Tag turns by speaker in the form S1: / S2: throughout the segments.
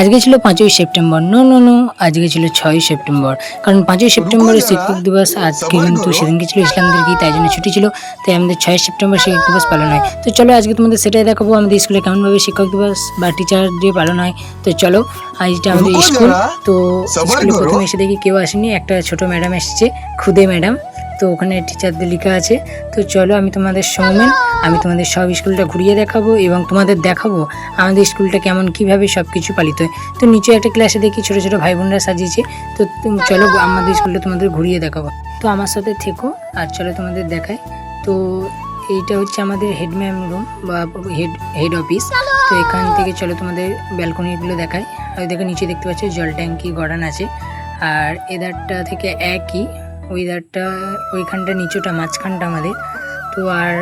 S1: আজকে ছিল পাঁচই সেপ্টেম্বর। নো নো নো আজকে ছিল ছয়ই সেপ্টেম্বর। কারণ পাঁচই সেপ্টেম্বরে শিক্ষক দিবস আজকে কিন্তু সেদিনকে ছিল ইসলামদের কি তাই জন্য ছুটি ছিল। তাই আমাদের ছয় সেপ্টেম্বর শিক্ষক দিবস পালন হয়। তো চলো আজকে তোমাদের সেটাই দেখাবো আমাদের স্কুলে কেমনভাবে শিক্ষক দিবস বা টিচার ডে পালন হয়। তো চলো আজটা আমাদের স্কুল। তো স্কুলে প্রথমে এসে দেখি কেউ আসেনি একটা ছোট ম্যাডাম এসেছে খুদে ম্যাডাম। তো ওখানে টিচারদের লেখা আছে। তো চলো আমি তোমাদের সৌমেন, আমি তোমাদের সব স্কুলটা ঘুরিয়ে দেখাবো এবং তোমাদের দেখাবো আমাদের স্কুলটা কেমন, কীভাবে সব কিছু পালিত হয়। তো নিচে একটা ক্লাসে দেখি ছোটো ছোটো ভাই বোনরা সাজিয়েছে। তো চলো আমাদের স্কুলটা তোমাদের ঘুরিয়ে দেখাবো। তো আমার সাথে থেকো আর চলো তোমাদের দেখাই। তো এইটা হচ্ছে আমাদের হেড ম্যাম রুম বা হেড হেড অফিস তো এখান থেকে চলো তোমাদের ব্যালকনিগুলো দেখাই। আর দেখো নিচে দেখতে পাচ্ছ জল ট্যাঙ্কি, গড়ান আছে। আর এদারটা থেকে একই। ওই ধারটা ওইখানটা নিচুটা, মাঝখানটা আমাদের। তো আর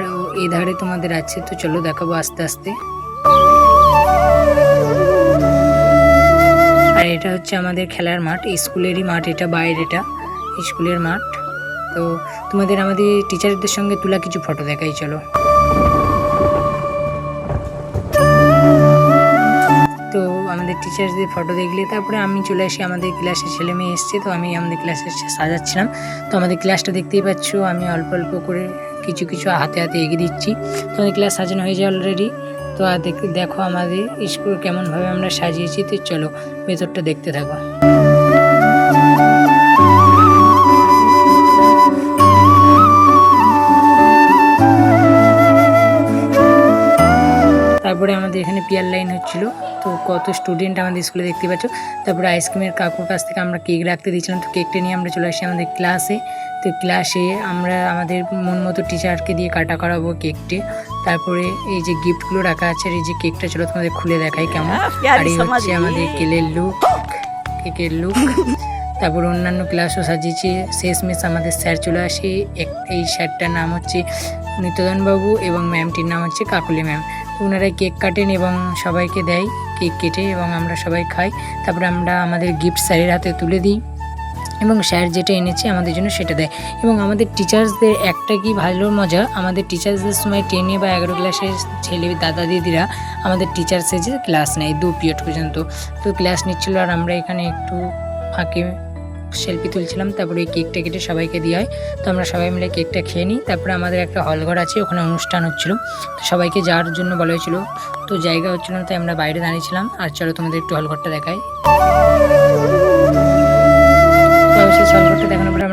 S1: এধারে ধারে তোমাদের আছে, তো চলো দেখাবো আস্তে আস্তে। আর এটা হচ্ছে আমাদের খেলার মাঠ স্কুলেরই মাঠ, এটা বাইরেটা স্কুলের মাঠ। তো তোমাদের আমাদের টিচারদের সঙ্গে তোলা কিছু ফটো দেখাই, চলো। আমাদের টিচার্সদের ফটো দেখলে তারপরে আমি চলে আসি আমাদের ক্লাসের ছেলে মেয়ে এসছে, তো আমি আমাদের ক্লাসের সাজাচ্ছিলাম। তো আমাদের ক্লাসটা দেখতেই পাচ্ছ, আমি অল্প অল্প করে কিছু কিছু হাতে হাতে এগিয়ে দিচ্ছি। তো আমাদের ক্লাস সাজানো হয়ে যায় অলরেডি তো আর দেখ আমাদের স্কুল কেমনভাবে আমরা সাজিয়েছি, তো চলো ভেতরটা দেখতে থাকো। তারপরে আমাদের এখানে পিয়ার লাইন হচ্ছিল। তো কত স্টুডেন্ট আমাদের স্কুলে দেখতে পাচ্ছ। তারপরে আইসক্রিমের কাকুর কাছ থেকে আমরা কেক রাখতে দিয়েছিলাম। তো কেকটা নিয়ে আমরা চলে আসি আমাদের ক্লাসে তো ক্লাসে আমরা আমাদের মন মতো টিচারকে দিয়ে কাটা করাবো কেকটে তারপরে এই যে গিফটগুলো রাখা আছে আর এই যে কেকটা চলো তোমাদের খুলে দেখাই কেমন। আর এই হচ্ছে আমাদের কেলের লুক কেকের লুক তারপর অন্যান্য ক্লাসও সাজিয়েছি। শেষমেশ আমাদের স্যার চলে আসে। এক- এই স্যারটার নাম হচ্ছে নিত্যদন বাবু এবং ম্যামটির নাম হচ্ছে কাকুলি ম্যাম ওনারা কেক কাটেন এবং সবাইকে দেয়, কেক কেটে এবং আমরা সবাই খাই। তারপরে আমরা আমাদের গিফট স্যারের হাতে তুলে দিই এবং স্যার যেটা এনেছে আমাদের জন্য সেটা দেয়। এবং আমাদের টিচার্সদের একটা কি ভালো মজা, আমাদের টিচার্সদের সময় টেনে বা এগারো ক্লাসের ছেলে দাদা দিদিরা আমাদের টিচার্সের যে ক্লাস নেয়, দু পিরিয়ড পর্যন্ত। তো ক্লাস নিচ্ছিল আর আমরা এখানে একটু ফাঁকে সেলফি তুলছিলাম, তারপরে ওই কেকটা কেটে সবাইকে দিয়ে হয়। তো আমরা সবাই মিলে কেকটা খেয়ে নিই। তারপরে আমাদের একটা হলঘর আছে, ওখানে অনুষ্ঠান হচ্ছিল। তো সবাইকে যাওয়ার জন্য বলা হয়েছিল। তো জায়গা হচ্ছিল না, তাই আমরা বাইরে দাঁড়িয়েছিলাম। আর চলো তোমাদের একটু হলঘরটা দেখাই।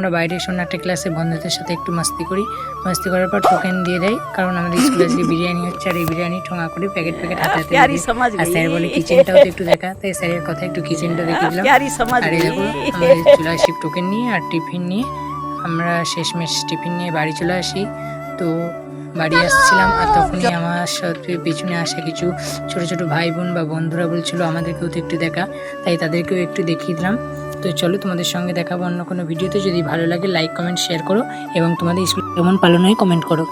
S1: আমরা বাইরে এসে একটা ক্লাসে বন্ধুদের সাথে একটু মাস্তি করি। মাস্তি করার পর টোকেন দিয়ে দেয় কারণ আমাদের স্কুলে আজকে বিরিয়ানি হচ্ছে আর এই বিরিয়ানি ঠোঙা করে প্যাকেট প্যাকেট হাতে হাতে আর স্যার বলে কিচেনটাও তো একটু দেখা। তাই স্যারের কথা একটু কিচেনটা দেখে দিলাম। আর এই দেখো আমাদের চলে আসি টোকেন নিয়ে আর টিফিন নিয়ে। আমরা শেষমেশ টিফিন নিয়ে বাড়ি চলে আসি। তো বাড়ি আসছিলাম আর তখনই আমার সাথে পেছনে আসা কিছু ছোট ছোট ভাই বোন বা বন্ধুরা বলছিল আমাদেরকেও তো একটু দেখা, তাই তাদেরকেও একটু দেখিয়ে দিলাম। তো চলো তোমাদের সঙ্গে দেখাবো অন্য কোনো ভিডিওতে। যদি ভালো লাগে লাইক কমেন্ট শেয়ার করো এবং তোমাদের স্কুল কেমন পালন কমেন্ট করো।